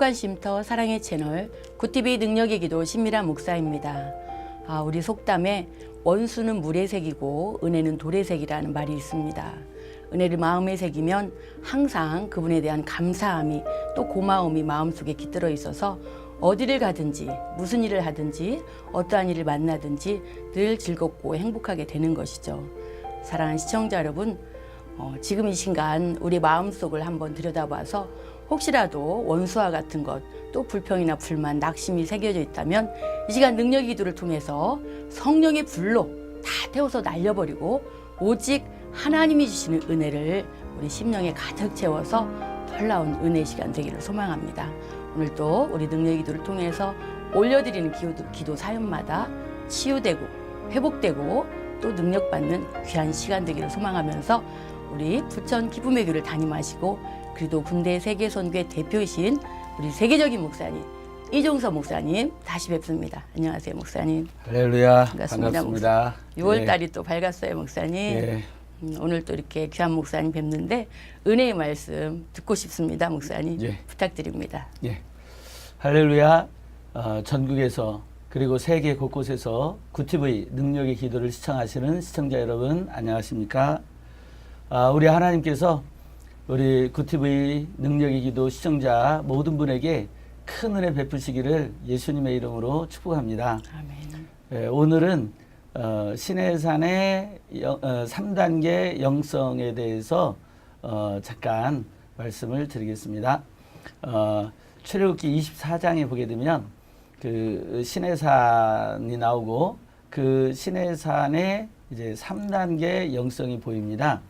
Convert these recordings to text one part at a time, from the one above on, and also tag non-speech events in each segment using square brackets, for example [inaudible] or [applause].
행복한 쉼터 사랑의 채널 굿TV 능력의 기도 신미란 목사입니다. 아, 우리 속담에 원수는 물의 색이고 은혜는 돌의 색이라는 말이 있습니다. 은혜를 마음에 새기면 항상 그분에 대한 감사함이 또 고마움이 마음속에 깃들어 있어서 어디를 가든지 무슨 일을 하든지 어떠한 일을 만나든지 늘 즐겁고 행복하게 되는 것이죠. 사랑하는 시청자 여러분, 어, 지금 이 순간 우리 마음속을 한번 들여다봐서 혹시라도 원수와 같은 것, 또 불평이나 불만, 낙심이 새겨져 있다면 이 시간 능력 기도를 통해서 성령의 불로 다 태워서 날려버리고 오직 하나님이 주시는 은혜를 우리 심령에 가득 채워서 놀라운 은혜 시간 되기를 소망합니다. 오늘도 우리 능력 기도를 통해서 올려드리는 기도, 기도 사연마다 치유되고 회복되고 또 능력받는 귀한 시간 되기를 소망하면서 우리 부천 기쁨의 교를 담임하시고 그리도 군대 세계선교의 대표이신 우리 세계적인 목사님 이종서 목사님 다시 뵙습니다. 안녕하세요 목사님. 할렐루야 반갑습니다, 반갑습니다. 6월 예, 달이 또 밝았어요 목사님. 예, 음, 오늘 또 이렇게 귀한 목사님 뵙는데 은혜의 말씀 듣고 싶습니다 목사님 예. 부탁드립니다. 예. 할렐루야 어, 전국에서 그리고 세계 곳곳에서 구티브의 능력의 기도를 시청하시는 시청자 여러분 안녕하십니까? 아, 우리 하나님께서 우리 구티브의 능력의 기도 시청자 모든 분에게 큰 은혜 베푸시기를 예수님의 이름으로 축복합니다. 아멘. 예, 오늘은 어, 신해산의 영, 어, 3단계 영성에 대해서 어, 잠깐 말씀을 드리겠습니다. 어, 출애굽기 24장에 보게 되면 그 신해산이 나오고 그 신해산의 이제 3단계 영성이 보입니다.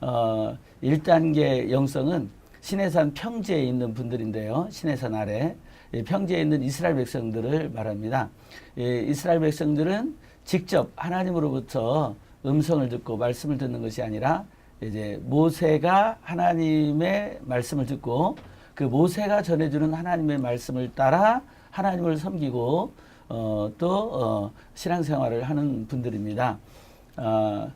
어, 1단계 영성은 신해산 평지에 있는 분들인데요. 신해산 아래 이 평지에 있는 이스라엘 백성들을 말합니다. 이 이스라엘 백성들은 직접 하나님으로부터 음성을 듣고 말씀을 듣는 것이 아니라 이제 모세가 하나님의 말씀을 듣고 그 모세가 전해주는 하나님의 말씀을 따라 하나님을 섬기고 어, 또 어, 신앙생활을 하는 분들입니다. 어,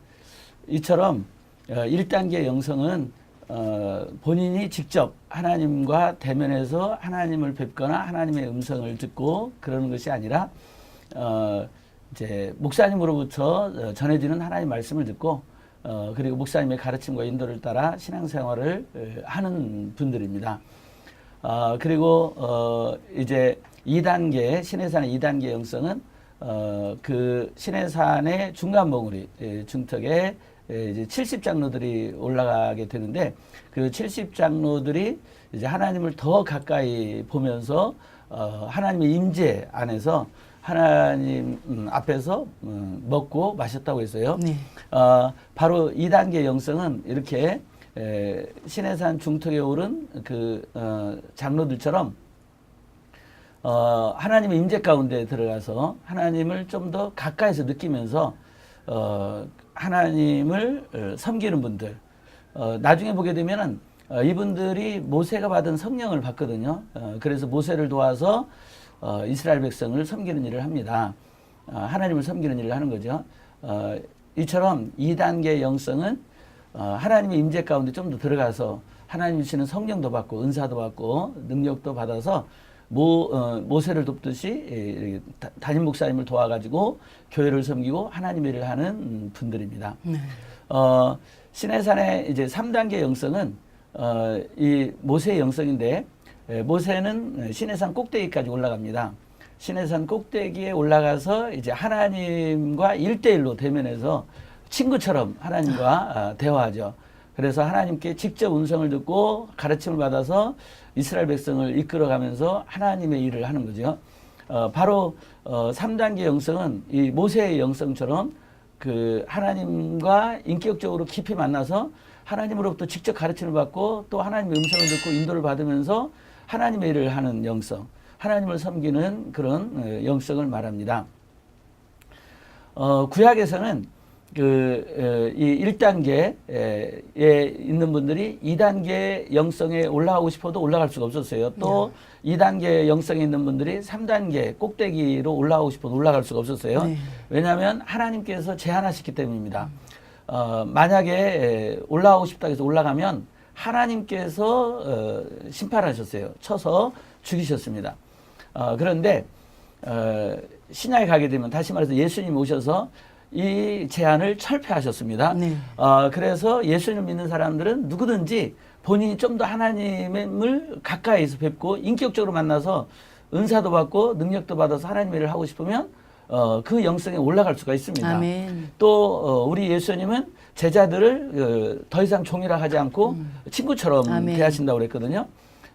이처럼 어, 1단계 영성은 어, 본인이 직접 하나님과 대면해서 하나님을 뵙거나 하나님의 음성을 듣고 그러는 것이 아니라 어, 이제 목사님으로부터 어, 전해지는 하나님 말씀을 듣고 어, 그리고 목사님의 가르침과 인도를 따라 신앙생활을 어, 하는 분들입니다. 어, 그리고 어, 이제 2단계 신해산의 2단계 영성은 어, 그 신해산의 중간 몽우리 예, 중턱에 예, 이제 70장로들이 올라가게 되는데 그 70장로들이 이제 하나님을 더 가까이 보면서 어, 하나님의 임재 안에서 하나님 음, 앞에서 음, 먹고 마셨다고 했어요. 네. 어, 바로 2단계 영성은 이렇게 에, 신해산 중턱에 오른 그 어, 장로들처럼 어, 하나님의 임재 가운데 들어가서 하나님을 좀 더 가까이서 느끼면서 어, 하나님을 어, 섬기는 분들 어, 나중에 보게 되면은 어, 이분들이 모세가 받은 성령을 받거든요. 어, 그래서 모세를 도와서 어, 이스라엘 백성을 섬기는 일을 합니다. 어, 하나님을 섬기는 일을 하는 거죠. 어, 이처럼 2단계 영성은 어, 하나님의 임재 가운데 좀 더 들어가서 하나님 주시는 성령도 받고 은사도 받고 능력도 받아서 모, 어, 모세를 돕듯이 예, 다- 담임 목사님을 도와가지고 교회를 섬기고 하나님의 일을 하는 음, 분들입니다. 네. 어, 신해산의 이제 3단계 영성은 어, 이 모세의 영성인데 에, 모세는 신해산 꼭대기까지 올라갑니다. 신해산 꼭대기에 올라가서 이제 하나님과 일대일로 대면해서 친구처럼 하나님과 아, 대화하죠. 그래서 하나님께 직접 음성을 듣고 가르침을 받아서 이스라엘 백성을 이끌어가면서 하나님의 일을 하는 거죠. 어, 바로 어, 3단계 영성은 이 모세의 영성처럼 그 하나님과 인격적으로 깊이 만나서 하나님으로부터 직접 가르침을 받고 또 하나님의 음성을 듣고 인도를 받으면서 하나님의 일을 하는 영성, 하나님을 섬기는 그런 어, 영성을 말합니다. 어, 구약에서는 그, 어, 이 1단계에 있는 분들이 2단계 영성에 올라가고 싶어도 올라갈 수가 없었어요. 또 2단계 영성에 있는 분들이 3단계 꼭대기로 올라가고 싶어도 올라갈 수가 없었어요. 네. 왜냐하면 하나님께서 제한하셨기 때문입니다. 어, 만약에 에, 올라가고 싶다 해서 올라가면 하나님께서 어, 심판하셨어요. 쳐서 죽이셨습니다. 어, 그런데 어, 신약에 가게 되면 다시 말해서 예수님 오셔서 이 제안을 철폐하셨습니다. 네. 어, 그래서 예수님 믿는 사람들은 누구든지 본인이 좀 더 하나님을 가까이서 뵙고 인격적으로 만나서 은사도 받고 능력도 받아서 하나님의 일을 하고 싶으면 어, 그 영성에 올라갈 수가 있습니다. 아멘. 또 어, 우리 예수님은 제자들을 어, 더 이상 종이라 하지 않고 친구처럼 음. 아멘. 대하신다고 그랬거든요.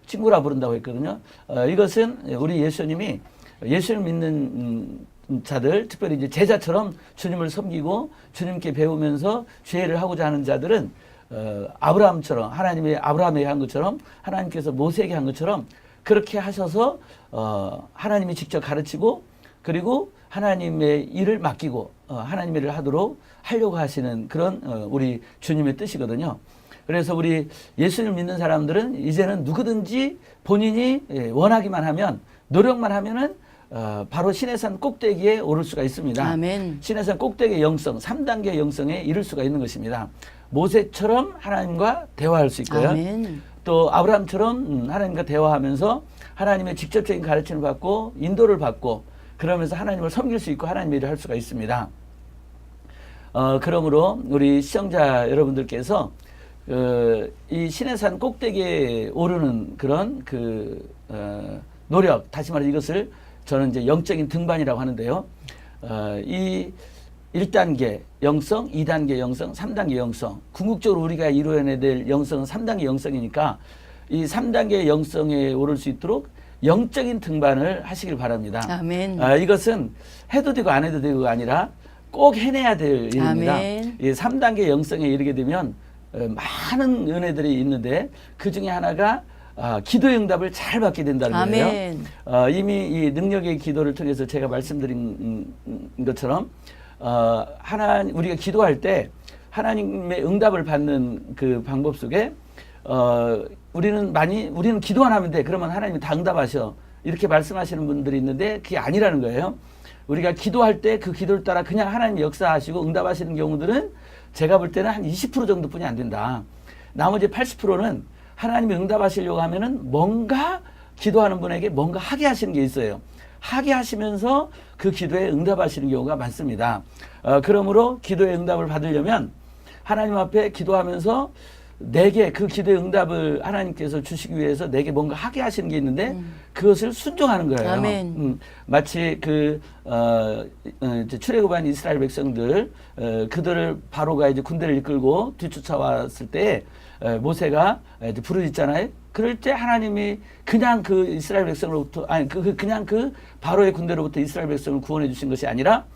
친구라 부른다고 했거든요. 어, 이것은 우리 예수님이 예수를 믿는 음, 자들, 특별히 이제 제자처럼 주님을 섬기고 주님께 배우면서 죄를 하고자 하는 자들은 어, 아브라함처럼 하나님의 아브라함에게 한 것처럼 하나님께서 모세에게 한 것처럼 그렇게 하셔서 어, 하나님이 직접 가르치고 그리고 하나님의 일을 맡기고 어, 하나님의 일을 하도록 하려고 하시는 그런 어, 우리 주님의 뜻이거든요. 그래서 우리 예수를 믿는 사람들은 이제는 누구든지 본인이 예, 원하기만 하면 노력만 하면은 어, 바로 신해산 꼭대기에 오를 수가 있습니다. 아멘. 신해산 꼭대기 영성, 3단계 영성에 이를 수가 있는 것입니다. 모세처럼 하나님과 대화할 수 있고요. 아멘. 또 아브라함처럼 음, 하나님과 대화하면서 하나님의 직접적인 가르침을 받고 인도를 받고 그러면서 하나님을 섬길 수 있고 하나님의 일을 할 수가 있습니다. 어, 그러므로 우리 시청자 여러분들께서 어, 이 신해산 꼭대기에 오르는 그런 그 어, 노력, 다시 말해 이것을 저는 이제 영적인 등반이라고 하는데요. 어, 이 1단계 영성, 2단계 영성, 3단계 영성. 궁극적으로 우리가 이루어내야 될 영성은 3단계 영성이니까 이 3단계 영성에 오를 수 있도록 영적인 등반을 하시길 바랍니다. 아멘. 아, 이것은 해도 되고 안 해도 되고가 아니라 꼭 해내야 될 일입니다. 아멘. 이 3단계 영성에 이르게 되면 어, 많은 은혜들이 있는데 그 중에 하나가 아, 기도의 응답을 잘 받게 된다는 거예요. 아멘. 어, 이미 이 능력의 기도를 통해서 제가 말씀드린 음, 음, 것처럼 어, 하나 우리가 기도할 때 하나님의 응답을 받는 그 방법 속에 어, 우리는 많이 우리는 기도만 하면 돼. 그러면 하나님이 다 응답하셔. 이렇게 말씀하시는 분들이 있는데 그게 아니라는 거예요. 우리가 기도할 때 그 기도를 따라 그냥 하나님 역사하시고 응답하시는 경우들은 제가 볼 때는 한 20% 정도뿐이 안 된다. 나머지 80%는 하나님이 응답하시려고 하면은 뭔가 기도하는 분에게 뭔가 하게 하시는 게 있어요. 하게 하시면서 그 기도에 응답하시는 경우가 많습니다. 어, 그러므로 기도의 응답을 받으려면 하나님 앞에 기도하면서 내게 그 기도의 응답을 하나님께서 주시기 위해서 내게 뭔가 하게 하시는 게 있는데 그것을 순종하는 거예요. 아멘. 음, 마치 그 어, 어, 출애굽한 이스라엘 백성들 어, 그들을 바로가 이제 군대를 이끌고 뒤쫓아왔을 때 에, 모세가 이제 부르짖잖아요. 그럴 때 하나님이 그냥 그 이스라엘 백성으로부터 아니 그, 그 그냥 그 바로의 군대로부터 이스라엘 백성을 구원해 주신 것이 아니라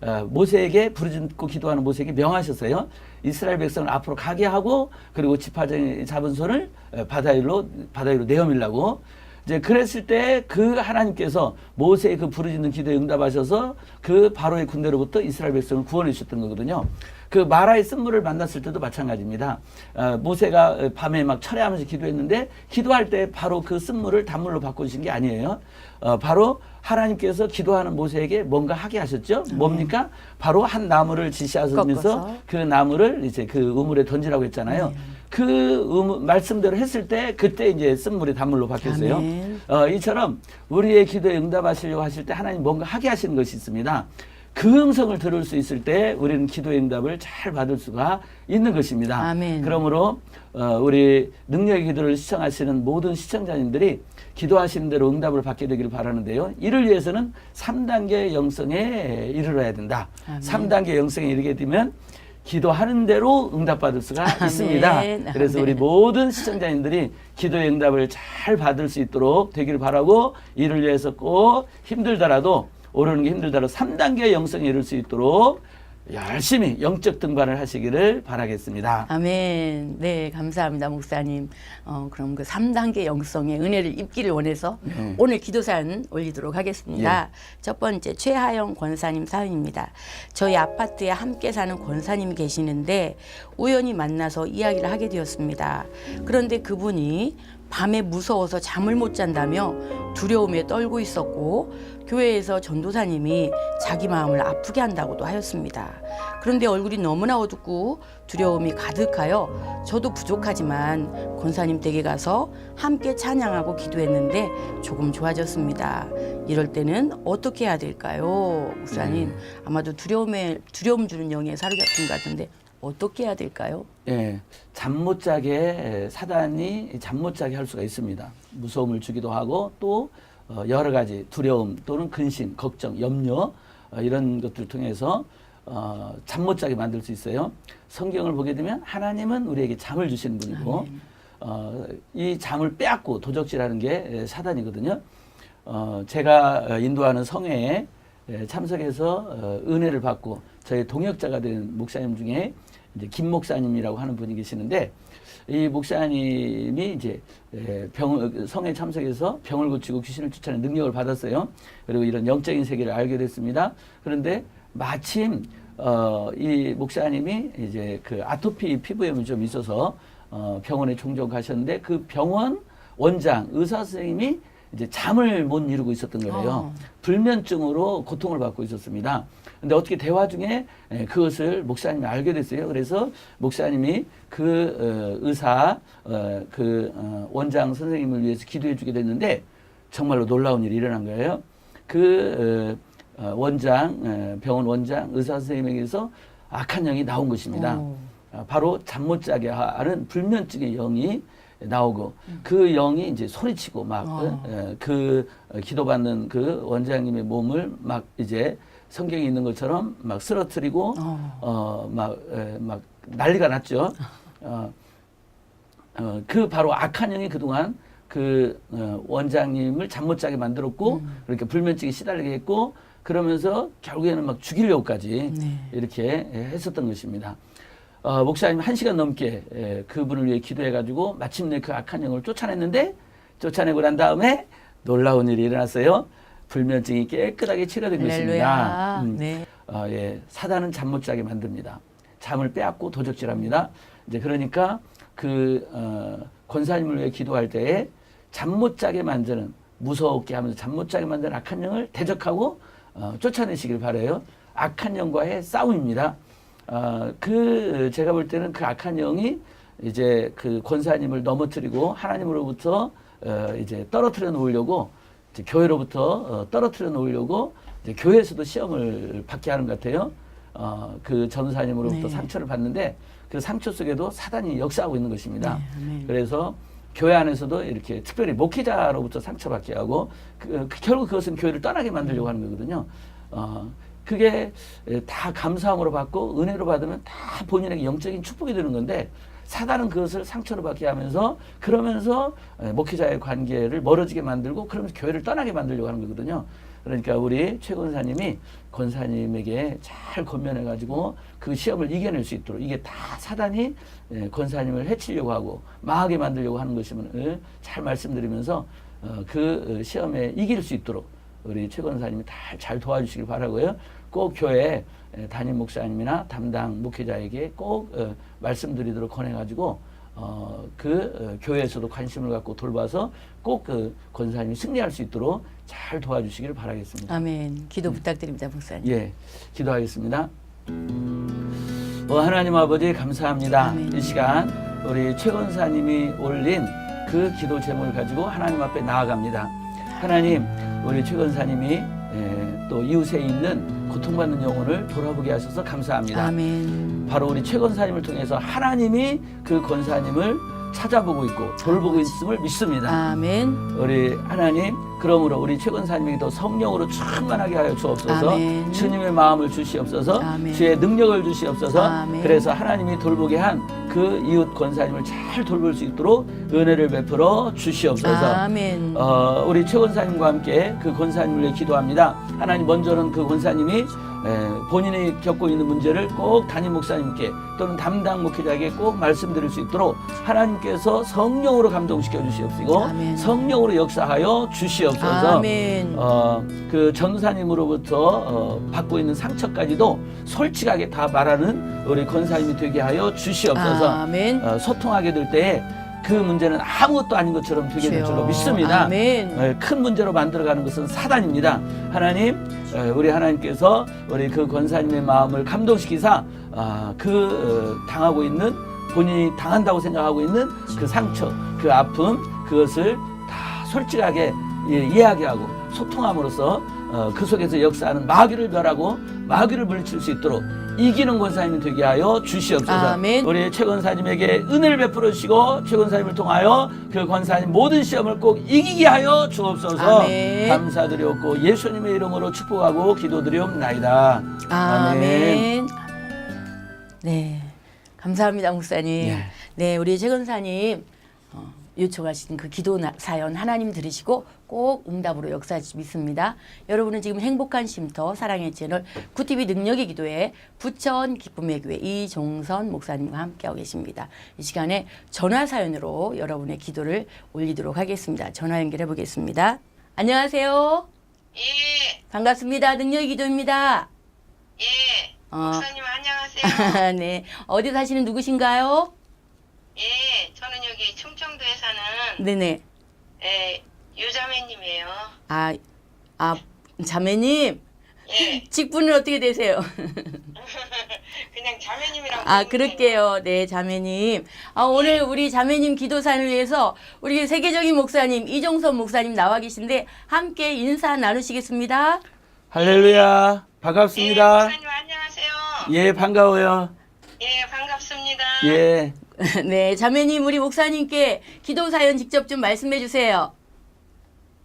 어, 모세에게 부르짖고 기도하는 모세에게 명하셨어요. 이스라엘 백성을 앞으로 가게 하고 그리고 지파장이 잡은 손을 에, 바다 위로 바다 위로 내어밀라고 이제 그랬을 때 그 하나님께서 모세의 그 부르짖는 기도에 응답하셔서 그 바로의 군대로부터 이스라엘 백성을 구원해 주셨던 거거든요. 그 마라의 쓴물을 만났을 때도 마찬가지입니다. 어, 모세가 밤에 막 철회하면서 기도했는데 기도할 때 바로 그 쓴물을 단물로 바꾸신 게 아니에요. 어, 바로 하나님께서 기도하는 모세에게 뭔가 하게 하셨죠. 뭡니까? 바로 한 나무를 지시하시면서 꺾어서. 그 나무를 이제 그 우물에 던지라고 했잖아요. 네. 그 음, 말씀대로 했을 때 그때 이제 쓴물이 단물로 바뀌었어요. 어, 이처럼 우리의 기도에 응답하시려고 하실 때 하나님 뭔가 하게 하시는 것이 있습니다. 그 음성을 들을 수 있을 때 우리는 기도의 응답을 잘 받을 수가 있는 것입니다. 아멘. 그러므로 어, 우리 능력의 기도를 시청하시는 모든 시청자님들이 기도하시는 대로 응답을 받게 되기를 바라는데요. 이를 위해서는 3단계 영성에 이르러야 된다. 아멘. 3단계 영성에 이르게 되면 기도하는 대로 응답받을 수가 아멘. 있습니다. 그래서 우리 아멘. 모든 시청자님들이 기도의 응답을 잘 받을 수 있도록 되기를 바라고 이를 위해서 꼭 힘들더라도 오르는 게 힘들더라도 3단계 영성에 이를 수 있도록 열심히 영적 등반을 하시기를 바라겠습니다. 아멘. 네, 감사합니다, 목사님. 어, 그럼 그 3단계 영성의 은혜를 입기를 원해서 네. 오늘 기도사연 올리도록 하겠습니다. 예. 첫 번째, 최하영 권사님 사연입니다. 저희 아파트에 함께 사는 권사님이 계시는데 우연히 만나서 이야기를 하게 되었습니다. 그런데 그분이 밤에 무서워서 잠을 못 잔다며 두려움에 떨고 있었고 교회에서 전도사님이 자기 마음을 아프게 한다고도 하였습니다. 그런데 얼굴이 너무나 어둡고 두려움이 가득하여 저도 부족하지만 권사님 댁에 가서 함께 찬양하고 기도했는데 조금 좋아졌습니다. 이럴 때는 어떻게 해야 될까요? 목사님 아마도 두려움에 두려움 주는 영에 사로잡힌 것 같은데 어떻게 해야 될까요? 예, 잠 못 자게 사단이 잠 못 자게 할 수가 있습니다. 무서움을 주기도 하고 또 어, 여러 가지 두려움 또는 근심, 걱정, 염려 어, 이런 것들을 통해서 어, 잠 못 자게 만들 수 있어요. 성경을 보게 되면 하나님은 우리에게 잠을 주시는 분이고 어, 이 잠을 빼앗고 도적질하는 게 에, 사단이거든요. 어, 제가 어, 인도하는 성회에 에, 참석해서 어, 은혜를 받고 저희 동역자가 된 목사님 중에 이제 김 목사님이라고 하는 분이 계시는데 이 목사님이 이제 에, 병 성에 참석해서 병을 고치고 귀신을 쫓아내는 능력을 받았어요. 그리고 이런 영적인 세계를 알게 됐습니다. 그런데 마침 어, 이 목사님이 이제 그 아토피 피부염이 좀 있어서 어, 병원에 종종 가셨는데 그 병원 원장 의사 선생님이 이제 잠을 못 이루고 있었던 거예요. 어. 불면증으로 고통을 받고 있었습니다. 근데 어떻게 대화 중에 에, 그것을 목사님이 알게 됐어요. 그래서 목사님이 그 어, 의사 어, 그 어, 원장 선생님을 위해서 기도해 주게 됐는데 정말로 놀라운 일이 일어난 거예요. 그 원장 어, 병원 원장 의사 선생님에게서 악한 영이 나온 것입니다. 오. 아, 바로 잠 못 자게 하는 불면증의 영이 나오고 그 영이 이제 소리치고 막 어. 어, 그 어, 기도받는 그 원장님의 몸을 막 이제 성경에 있는 것처럼 막 쓰러뜨리고 어. 어막 막 난리가 났죠. [laughs] 어, 어, 그 바로 악한 영이 그동안 그 어, 원장님을 잠 못 자게 만들었고 그렇게 불면증에 시달리게 했고 그러면서 결국에는 막 죽이려고까지 네. 이렇게 했었던 것입니다. 어, 목사님 한 시간 넘게 에, 그분을 위해 기도해가지고 마침내 그 악한 영을 쫓아냈는데 쫓아내고 난 다음에 놀라운 일이 일어났어요. 불면증이 깨끗하게 치료된 것입니다. 할렐루야. 음. 네. 어, 예, 사단은 잠 못 자게 만듭니다. 잠을 빼앗고 도적질합니다. 이제 그러니까 그 어, 권사님을 위해 기도할 때에 잠 못 자게 만드는 무섭게 하면서 잠 못 자게 만드는 악한 영을 대적하고 어, 쫓아내시길 바래요. 악한 영과의 싸움입니다. 어, 그 제가 볼 때는 그 악한 영이 이제 그 권사님을 넘어뜨리고 하나님으로부터 어, 이제 떨어뜨려 놓으려고 교회로부터 어, 떨어뜨려 놓으려고 교회에서도 시험을 받게 하는 것 같아요. 어, 그 전사님으로부터 네. 상처를 받는데 그 상처 속에도 사단이 역사하고 있는 것입니다. 네. 그래서 교회 안에서도 이렇게 특별히 목회자로부터 상처받게 하고 그, 그 결국 그것은 교회를 떠나게 만들려고 하는 거거든요. 어, 그게 에, 다 감사함으로 받고 은혜로 받으면 다 본인에게 영적인 축복이 되는 건데 사단은 그것을 상처로 받게 하면서 그러면서 에, 목회자의 관계를 멀어지게 만들고 그러면서 교회를 떠나게 만들려고 하는 거거든요. 그러니까 우리 최 권사님이 권사님에게 잘 권면해 가지고 그 시험을 이겨낼 수 있도록 이게 다 사단이 예, 권사님을 해치려고 하고 망하게 만들려고 하는 것임을 잘 말씀드리면서 어, 그 어, 시험에 이길 수 있도록 우리 최 권사님이 다 잘 도와주시길 바라고요. 꼭 교회 에, 담임 목사님이나 담당 목회자에게 꼭 어, 말씀드리도록 권해가지고 어, 그 어, 교회에서도 관심을 갖고 돌봐서 꼭 그 권사님이 승리할 수 있도록 잘 도와주시기를 바라겠습니다. 아멘. 기도 부탁드립니다, 목사님. 예, 기도하겠습니다. 어, 하나님 아버지 감사합니다. 아멘. 이 시간 우리 최 권사님이 올린 그 기도 제목을 가지고 하나님 앞에 나아갑니다. 하나님, 우리 최 권사님이 예, 또 이웃에 있는 고통받는 영혼을 돌아보게 하셔서 감사합니다. 아멘. 바로 우리 최 권사님을 통해서 하나님이 그 권사님을 찾아보고 있고 돌보고 있음을 믿습니다. 아멘. 우리 하나님 그러므로 우리 최 권사님에게 더 성령으로 충만하게 하여 주옵소서 아멘. 주님의 마음을 주시옵소서 아멘. 주의 능력을 주시옵소서 아멘. 그래서 하나님이 돌보게 한 그 이웃 권사님을 잘 돌볼 수 있도록 은혜를 베풀어 주시옵소서 아멘. 어, 우리 최 권사님과 함께 그 권사님을 위해 기도합니다. 하나님 먼저는 그 권사님이 에, 본인이 겪고 있는 문제를 꼭 담임 목사님께 또는 담당 목회자에게 꼭 말씀드릴 수 있도록 하나님께서 성령으로 감동시켜 주시옵시고 아멘. 성령으로 역사하여 주시옵소서. 아멘. 어, 그 전사님으로부터 어, 받고 있는 상처까지도 솔직하게 다 말하는 우리 권사님이 되게 하여 주시옵소서. 아멘. 어, 소통하게 될 때에 그 문제는 아무것도 아닌 것처럼 되게 될 줄로 주여. 믿습니다. 아멘. 예, 큰 문제로 만들어가는 것은 사단입니다. 하나님, 예, 우리 하나님께서 우리 그 권사님의 마음을 감동시키사 아, 그 어, 당하고 있는 본인이 당한다고 생각하고 있는 그 상처, 그 아픔, 그것을 다 솔직하게 예, 이야기하고 소통함으로써 어, 그 속에서 역사하는 마귀를 멸하고 마귀를 물리칠 수 있도록 이기는 권사님이 되게 하여 주시옵소서. 아멘. 우리 최 권사님에게 은혜를 베풀어 주시고 최 권사님을 통하여 그 권사님 모든 시험을 꼭 이기게 하여 주옵소서. 아멘. 감사드렸고 예수님의 이름으로 축복하고 기도드리옵나이다. 아멘. 네. 감사합니다, 목사님. 예. 네, 우리 최근사님 어, 요청하신 그 기도 나- 사연 하나님 들으시고 꼭 응답으로 역사하시 믿습니다. 여러분은 지금 행복한 쉼터 사랑의 채널 구티비 능력의 기도에 부천 기쁨의 교회 이종선 목사님과 함께하고 계십니다. 이 시간에 전화 사연으로 여러분의 기도를 올리도록 하겠습니다. 전화 연결해 보겠습니다. 안녕하세요. 예, 반갑습니다. 능력의 기도입니다. 예. 어. 목사님 안녕하세요. [laughs] 네. 어디 사시는 누구신가요? 예, 저는 여기 충청도에 사는 네네. 예, 유자매님이에요. 아, 아, 자매님. 예, [laughs] 직분은 어떻게 되세요? [laughs] 그냥 자매님이라고. 아, 부르면 그럴게요. 네, 자매님. 아, 오늘 우리 자매님 기도사를 위해서 우리 세계적인 목사님, 이종선 목사님 나와 계신데 함께 인사 나누시겠습니다. 할렐루야. 예, 반갑습니다. 목사님 안녕하세요. 예, 반가워요. 예, 반갑습니다. 예. [laughs] 네, 자매님, 우리 목사님께 기도 사연 직접 좀 말씀해 주세요.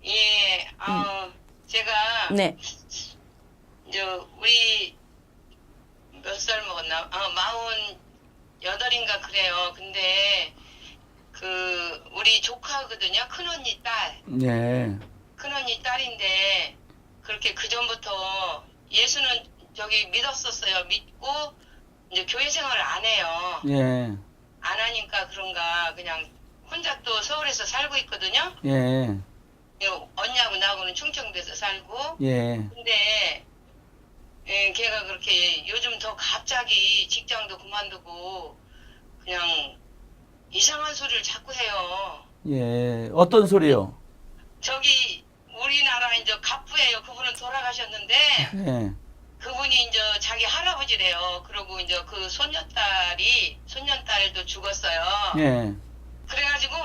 예, 어, 제가 네. 이제 우리 몇 살 먹었나? 아, 마흔 여덟인가 그래요. 근데 그 우리 조카거든요. 큰 언니 딸. 예. 큰언니 딸인데 그렇게 그 전부터 예수는 저기 믿었었어요. 믿고 이제 교회 생활을 안 해요. 예. 안 하니까 그런가 그냥 혼자 또 서울에서 살고 있거든요. 예. 요 언니하고 나하고는 충청도에서 살고 예. 근데 예, 걔가 그렇게 요즘 더 갑자기 직장도 그만두고 그냥 이상한 소리를 자꾸 해요. 예. 어떤 소리요? 저기 우리나라 이제 갑부예요. 그분은 돌아가셨는데 예. 그분이 이제 자기 할아버지래요. 그리고 이제 그 손녀딸이 손녀딸도 죽었어요. 예. 그래가지고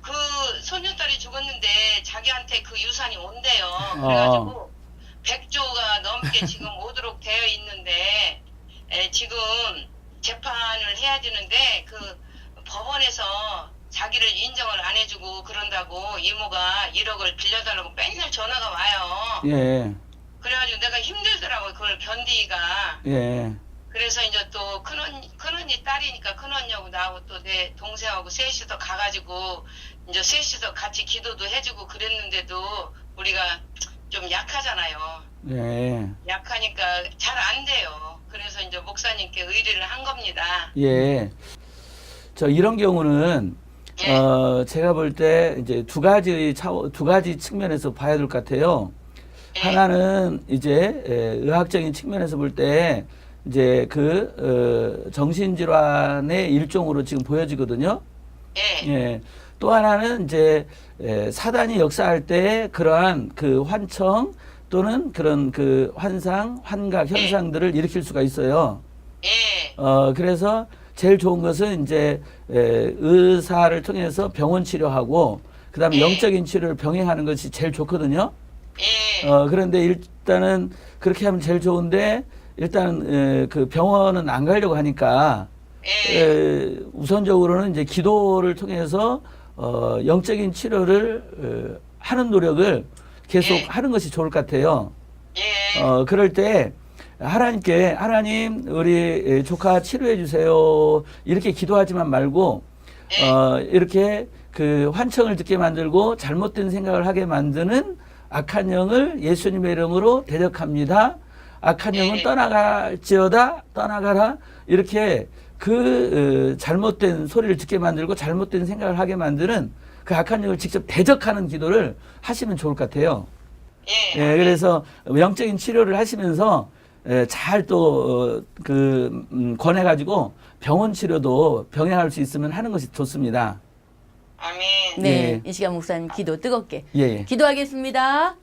그 손녀딸이 죽었는데 자기한테 그 유산이 온대요. 어. 그래가지고 100조가 넘게 지금 [laughs] 오도록 되어 있는데 에, 지금 재판을 해야 되는데 그 법원에서 자기를 인정을 안 해주고 그런다고 이모가 1억을 빌려달라고 맨날 전화가 와요. 예. 그걸 견디기가. 예. 그래서 이제 또 큰언니, 큰언니 딸이니까 큰언니하고 나하고 또 내 동생하고 셋이서 가가지고 이제 셋이서 같이 기도도 해주고 그랬는데도 우리가 좀 약하잖아요. 예. 약하니까 잘 안 돼요. 그래서 이제 목사님께 의뢰를 한 겁니다. 예. 저 이런 경우는 예. 어 제가 볼 때 이제 두 가지 차원 두 가지 측면에서 봐야 될 것 같아요. 예. 하나는 이제 에, 의학적인 측면에서 볼 때 이제 그 어, 정신질환의 일종으로 지금 보여지거든요. 예. 예. 또 하나는 이제 에, 사단이 역사할 때 그러한 그 환청 또는 그런 그 환상, 환각 현상들을 일으킬 수가 있어요. 예. 어, 그래서 제일 좋은 것은 이제 에, 의사를 통해서 병원 치료하고 그다음에 예. 영적인 치료를 병행하는 것이 제일 좋거든요. 예. 어, 그런데 일단은 그렇게 하면 제일 좋은데 일단 에, 그 병원은 안 가려고 하니까 예. 에, 우선적으로는 이제 기도를 통해서 어, 영적인 치료를 어, 하는 노력을 계속 예. 하는 것이 좋을 것 같아요. 예. 어, 그럴 때 하나님께 하나님 우리 조카 치료해 주세요. 이렇게 기도하지만 말고 예. 어, 이렇게 그 환청을 듣게 만들고 잘못된 생각을 하게 만드는 악한 영을 예수님의 이름으로 대적합니다. 악한 영은 예. 떠나갈지어다 떠나가라 이렇게 그 어, 잘못된 소리를 듣게 만들고 잘못된 생각을 하게 만드는 그 악한 영을 직접 대적하는 기도를 하시면 좋을 것 같아요. 예. 예, 그래서 영적인 치료를 하시면서 예, 잘또그 음, 권해가지고 병원 치료도 병행할 수 있으면 하는 것이 좋습니다. 아멘. 네, 예. 이 시간 목사님 기도 뜨겁게 예. 기도하겠습니다.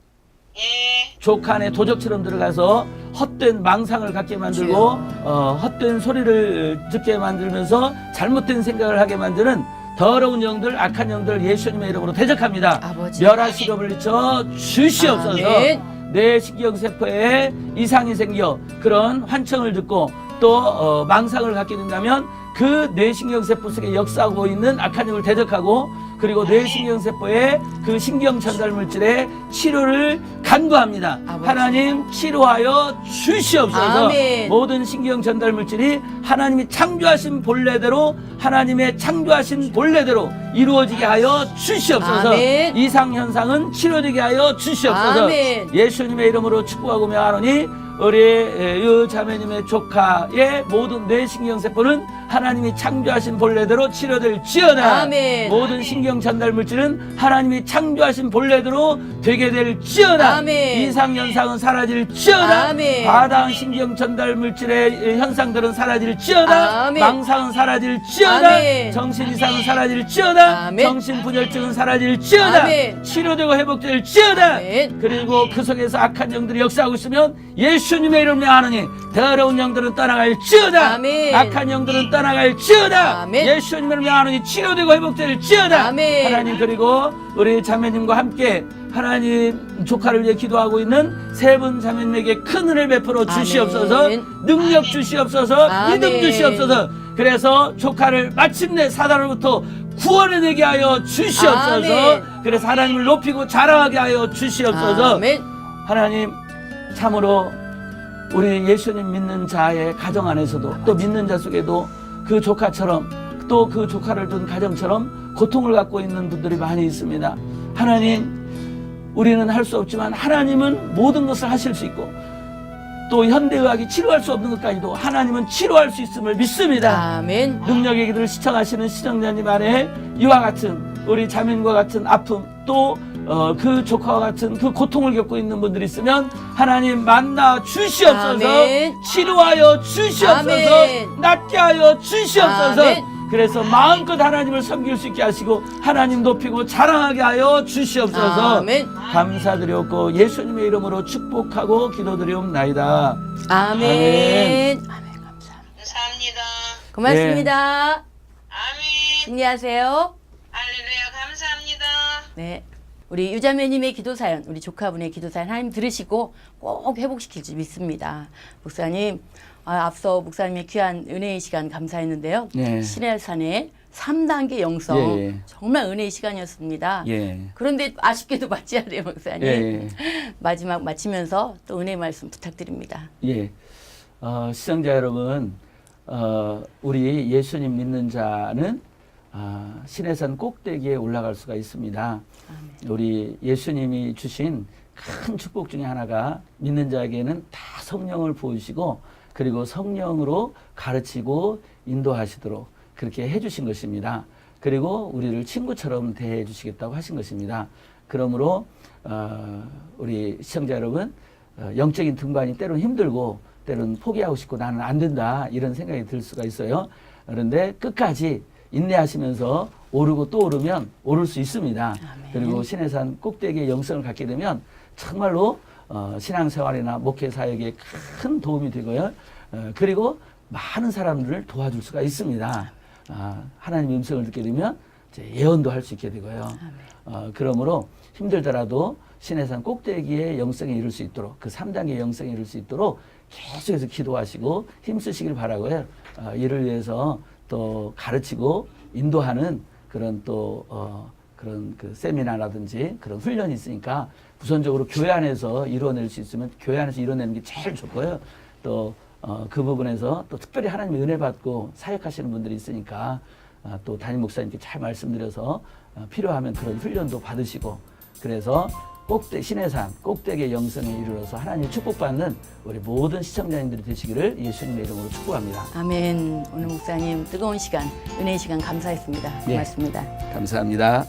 예. 족한에 도적처럼 들어가서 헛된 망상을 갖게 만들고 어, 헛된 소리를 듣게 만들면서 잘못된 생각을 하게 만드는 더러운 영들, 악한 영들 예수님의 이름으로 대적합니다. 아버지. 멸하시고 불리쳐 주시옵소서. 아멘. 내 신경세포에 이상이 생겨 그런 환청을 듣고 또 어, 망상을 갖게 된다면 그 뇌신경세포 속에 역사하고 있는 악한 영을 대적하고 그리고 뇌신경세포의 그 신경 전달 물질의 치료를 간구합니다. 아버지. 하나님 치료하여 주시옵소서. 아멘. 모든 신경 전달 물질이 하나님이 창조하신 본래대로 하나님의 창조하신 본래대로 이루어지게 하여 주시옵소서. 아멘. 이상 현상은 치료되게 하여 주시옵소서. 아멘. 예수님의 이름으로 축복하고 명하노니 우리 유 자매님의 조카의 모든 뇌신경 세포는 하나님이 창조하신 본래대로 치료될지어다. 아멘. 모든 신경 전달 물질은 하나님이 창조하신 본래대로 되게 될지어다. 아멘. 이상 현상은 사라질지어다. 아멘. 과다한 신경 전달 물질의 현상들은 사라질지어다. 아멘. 망상은 사라질지어다. 아멘. 정신 이상은 사라질지어다. 아멘. 정신 분열증은 사라질지어다. 아멘. 치료되고 회복될지어다. 아멘. 그리고 그 속에서 악한 영들이 역사하고 있으면 예수님의 이름으로 하느니 더러운 영들은 떠나갈지어다. 아멘. 악한 영들은 떠나갈 지어다. 아멘. 예수님의 이름으로 하느니 치료되고 회복될 지어다. 아멘. 하나님 그리고 우리 자매님과 함께 하나님 조카를 위해 기도하고 있는 세 분 자매님에게 큰 은혜 베풀어 주시옵소서 아멘. 능력 주시옵소서 아멘. 믿음 주시옵소서 그래서 조카를 마침내 사단으로부터 구원해내게 하여 주시옵소서 아멘. 그래서 하나님을 높이고 자랑하게 하여 주시옵소서 아멘. 하나님 참으로 우리 예수님 믿는 자의 가정 안에서도 또 믿는 자 속에도 그 조카처럼 또 그 조카를 둔 가정처럼 고통을 갖고 있는 분들이 많이 있습니다. 하나님, 우리는 할 수 없지만 하나님은 모든 것을 하실 수 있고 또 현대의학이 치료할 수 없는 것까지도 하나님은 치료할 수 있음을 믿습니다. 아멘. 능력의 기도를 시청하시는 시청자님 안에 이와 같은 우리 자매님과 같은 아픔 또 어, 그 조카와 같은 그 고통을 겪고 있는 분들이 있으면 하나님 만나 주시옵소서 아멘. 치료하여 주시옵소서 아멘. 낫게 하여 주시옵소서 아멘. 그래서 마음껏 하나님을 섬길 수 있게 하시고 하나님 높이고 자랑하게 하여 주시옵소서 아멘. 감사드렸고 예수님의 이름으로 축복하고 기도드리옵나이다 아멘. 아멘. 감사합니다. 감사합니다. 고맙습니다. 아멘. 승리하세요. 할렐루야 감사합니다. 네. 우리 유자매님의 기도 사연, 우리 조카분의 기도 사연 하나님 들으시고 꼭 회복시킬 줄 믿습니다. 목사님, 아, 앞서 목사님의 귀한 은혜의 시간 감사했는데요. 네. 신해산의 3단계 영성 예, 예. 정말 은혜의 시간이었습니다. 예. 그런데 아쉽게도 [laughs] 맞지 않아요, 목사님. 예, 예. 마지막 마치면서 또 은혜 말씀 부탁드립니다. 예. 어, 시청자 여러분, 어, 우리 예수님 믿는 자는 아, 신해산 꼭대기에 올라갈 수가 있습니다. 우리 예수님이 주신 큰 축복 중에 하나가 믿는 자에게는 다 성령을 보이시고 그리고 성령으로 가르치고 인도하시도록 그렇게 해주신 것입니다. 그리고 우리를 친구처럼 대해 주시겠다고 하신 것입니다. 그러므로 어, 우리 시청자 여러분 어, 영적인 등반이 때로는 힘들고 때로는 포기하고 싶고 나는 안 된다 이런 생각이 들 수가 있어요. 그런데 끝까지 인내하시면서 오르고 또 오르면 오를 수 있습니다. 아멘. 그리고 신해산 꼭대기의 영성을 갖게 되면 정말로 어, 신앙생활이나 목회 사역에 큰 도움이 되고요. 어, 그리고 많은 사람들을 도와줄 수가 있습니다. 아, 하나님의 음성을 듣게 되면 예언도 할 수 있게 되고요. 어, 그러므로 힘들더라도 신해산 꼭대기의 영성에 이룰 수 있도록 그 3단계 영성에 이룰 수 있도록 계속해서 기도하시고 힘쓰시길 바라고요. 어, 이를 위해서 또 가르치고 인도하는 그런 또 어, 그런 그 세미나라든지 그런 훈련이 있으니까 우선적으로 교회 안에서 이루어낼 수 있으면 교회 안에서 이루어내는 게 제일 좋고요. 또 어, 그 부분에서 또 특별히 하나님의 은혜 받고 사역하시는 분들이 있으니까 아, 또 담임 목사님께 잘 말씀드려서 어, 필요하면 그런 훈련도 받으시고 그래서 꼭대 신해산 꼭대기의 영성에 이르러서 하나님 축복받는 우리 모든 시청자님들이 되시기를 예수님의 이름으로 축복합니다. 아멘. 오늘 목사님 뜨거운 시간, 은혜의 시간 감사했습니다. 예. 고맙습니다. 감사합니다.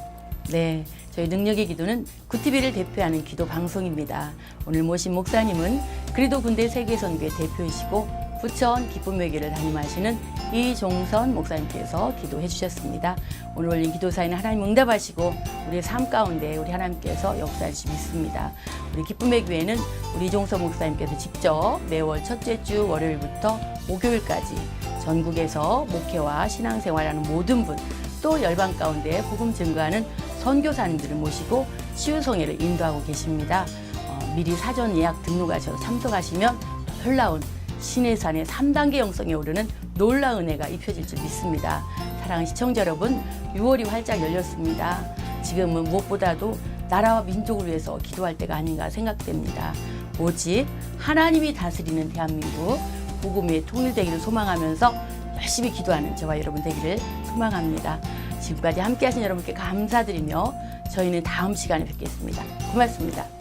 네, 저희 능력의 기도는 구티비를 대표하는 기도 방송입니다. 오늘 모신 목사님은 그리도 군대 세계선교회 대표이시고 부천 기쁨의 길을 담임하시는 이종선 목사님께서 기도해 주셨습니다. 오늘 올린 기도 사인은 하나님 응답하시고 우리의 삶 가운데 우리 하나님께서 역사하시 믿습니다. 우리 기쁨의 교회는 우리 이종선 목사님께서 직접 매월 첫째 주 월요일부터 목요일까지 전국에서 목회와 신앙생활하는 모든 분 또 열방 가운데 복음 증거하는 선교사님들을 모시고 치유성회를 인도하고 계십니다. 어, 미리 사전 예약 등록하셔서 참석하시면 놀라운 신의 산의 3단계 영성에 오르는 놀라운 은혜가 입혀질 줄 믿습니다. 사랑하는 시청자 여러분, 6월이 활짝 열렸습니다. 지금은 무엇보다도 나라와 민족을 위해서 기도할 때가 아닌가 생각됩니다. 오직 하나님이 다스리는 대한민국 복음의 통일되기를 소망하면서 열심히 기도하는 저와 여러분 되기를 소망합니다. 지금까지 함께 하신 여러분께 감사드리며 저희는 다음 시간에 뵙겠습니다. 고맙습니다.